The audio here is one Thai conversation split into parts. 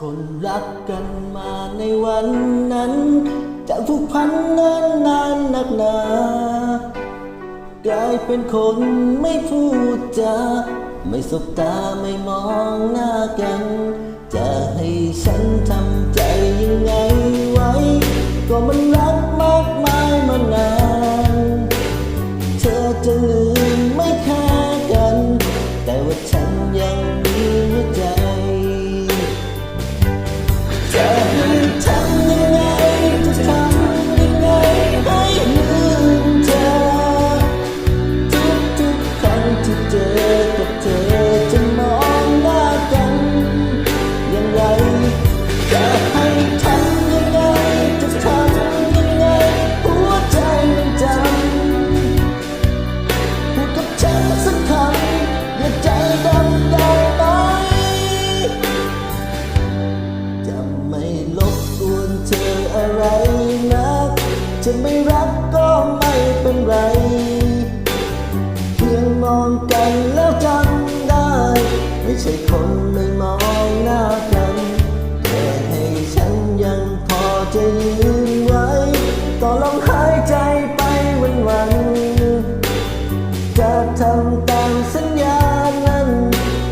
คนรักกันมาในวันนั้นจากผูกพันนิ่นนานนักหนากลายเป็นคนไม่พูดจาไม่สบตาไม่มองหน้ากัน จะให้ฉันทำใจยังไงไว้ ก็มันรักมากมายมานาน เธอจะลืม จะไม่รักก็ไม่เป็นไร เพียงมองกันแล้วจำได้ ไม่ใช่คนไม่มองหน้ากันแต่ให้ฉันยังพอจะยืนไว้ต่อลมหายใจไปวันวันๆจะทำตามสัญญานั้น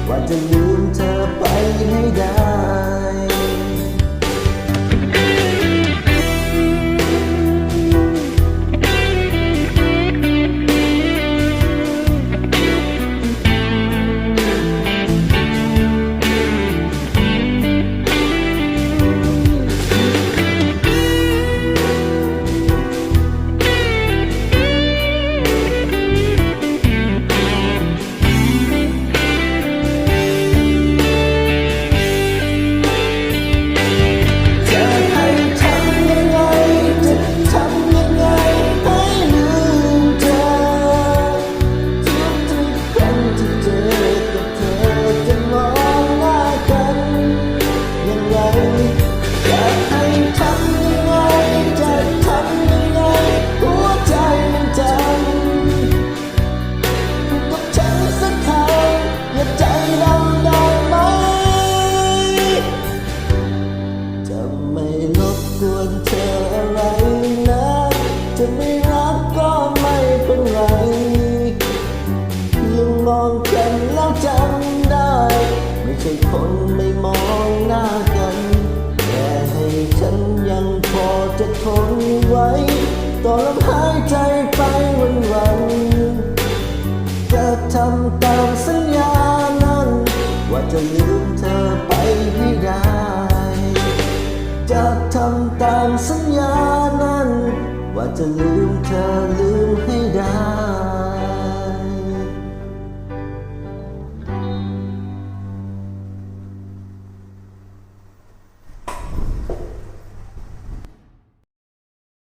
ว่าจะลืมเธอไปให้ได้ ไม่ใช่คนไม่มองหน้ากันแต่ให้ฉันยังพอจะทนไว้ต่อลมหายใจไปวันวันจะทำตามสัญญานั้น ว่าจะลืมเธอไปให้ได้ จะทำตามสัญญานั้น ว่าจะลืมเธอ